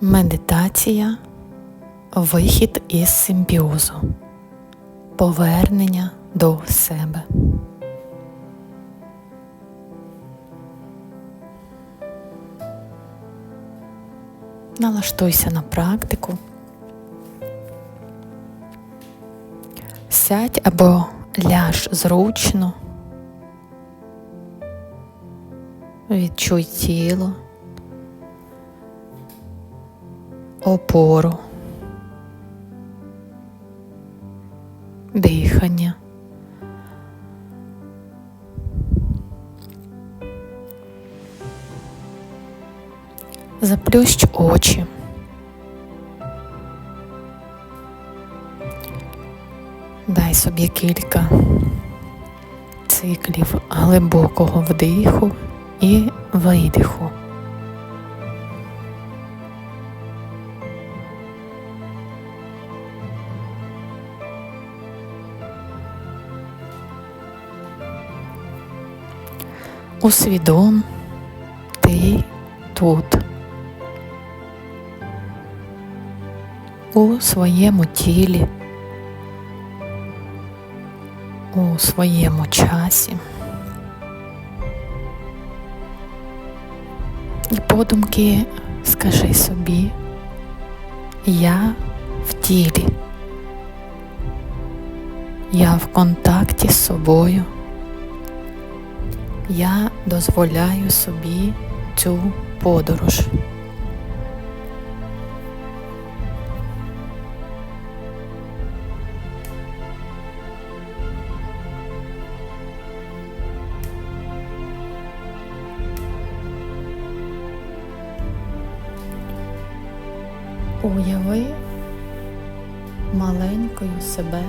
Медитація вихід із симбіозу, повернення до себе. Налаштуйся на практику. Сядь або ляж зручно. Відчуй тіло, опору, дихання. Заплющ очі. Дай собі кілька циклів глибокого вдиху і видиху. Усвідом ти тут, у своєму тілі, у своєму часі. І подумки скажи собі, я в тілі, я в контакті з собою, я дозволяю собі цю подорож. Уяви маленькою себе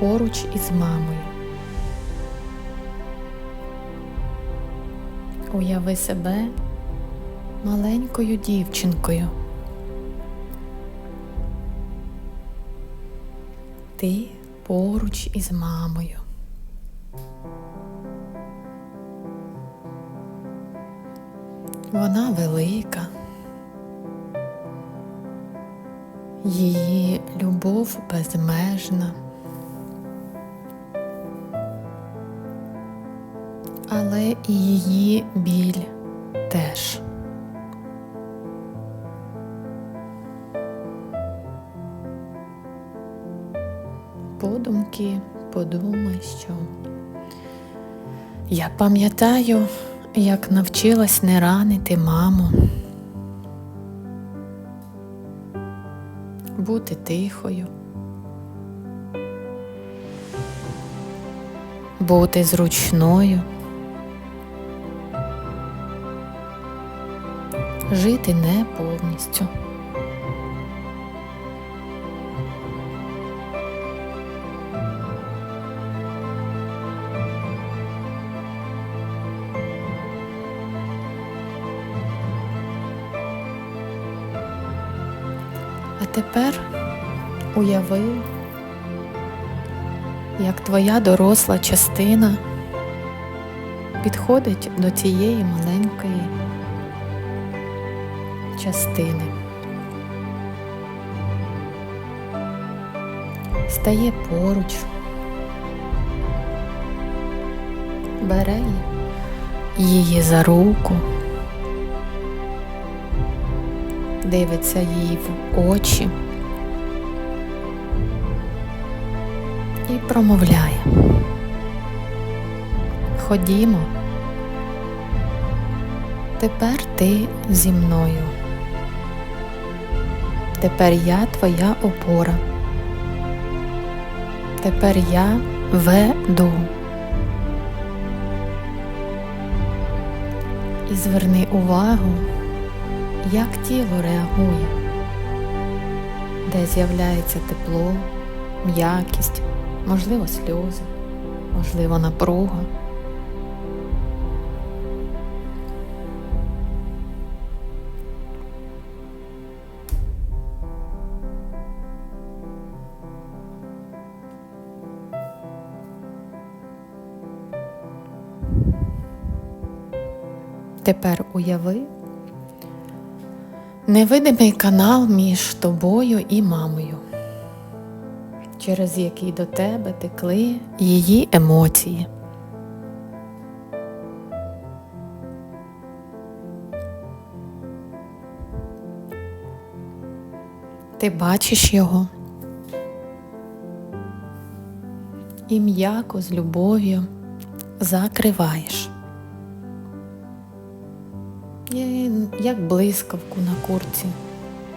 поруч із мамою. Уяви себе маленькою дівчинкою. Ти поруч із мамою. Вона велика. Її любов безмежна. Але і її біль теж. Подумки подумай, що я пам'ятаю, як навчилась не ранити маму, бути тихою, бути зручною. Жити не повністю. А тепер уяви, як твоя доросла частина підходить до цієї маленької частини. Стає поруч, бере її за руку, дивиться їй в очі і промовляє. Ходімо, тепер ти зі мною. Тепер я твоя опора. Тепер я веду. І зверни увагу, як тіло реагує, де з'являється тепло, м'якість, можливо, сльози, можливо, напруга. Тепер уяви, Невидимий канал між тобою і мамою, через який до тебе текли її емоції. Ти бачиш його і м'яко з любов'ю закриваєш. Як блискавку на курці,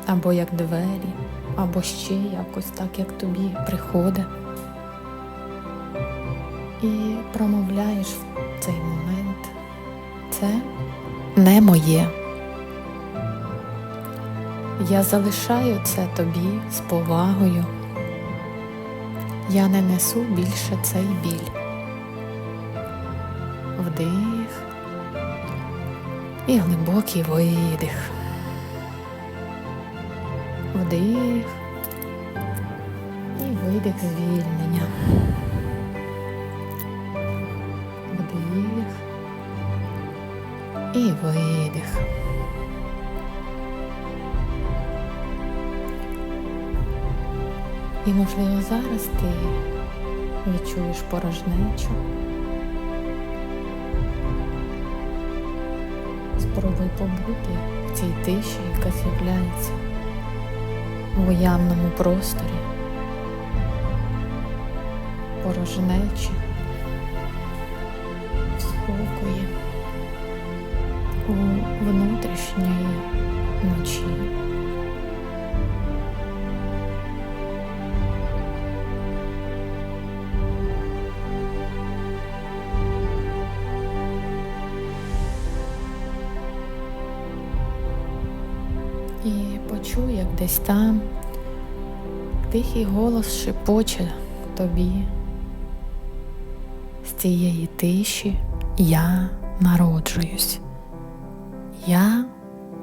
або як двері, або ще якось так, як тобі приходить. І промовляєш в цей момент. Це не моє. Я залишаю це тобі з повагою. Я не несу більше цей біль. Вдих і глибокий видих. Вдих і видих звільнення. Вдих і видих. І, можливо, зараз ти відчуєш порожнечу. Спробуй побути в цій тиші, яка з'являється в уявному просторі, порожнечі, в спокої, у внутрішньої ночі. Почуй, як десь там тихий голос шепоче тобі. З цієї тиші я народжуюсь. Я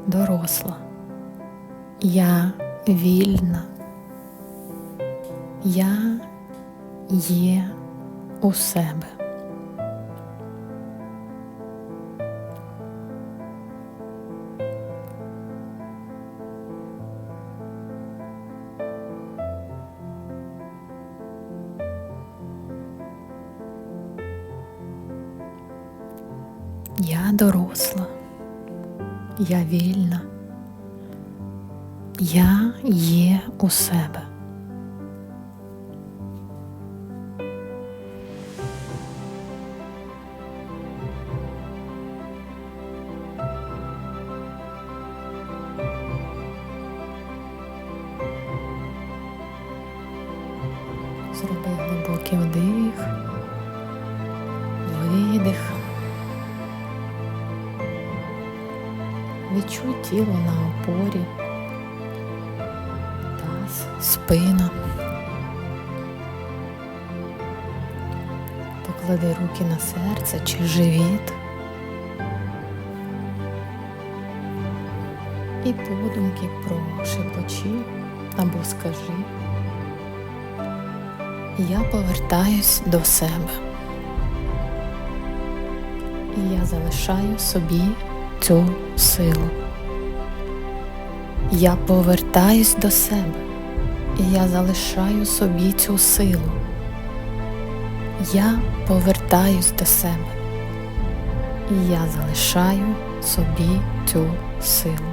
доросла. Я вільна. Я є у себе. Я доросла, я вільна, я є у себе. Зроби глибокий вдих, Відчуй тіло на опорі, таз, спина. Поклади руки на серце чи живіт. І подумки прошепочи або скажи. Я повертаюсь до себе. І я залишаю собі цю силу. Я повертаюсь до себе, і я залишаю собі цю силу. Я повертаюсь до себе, і я залишаю собі цю силу.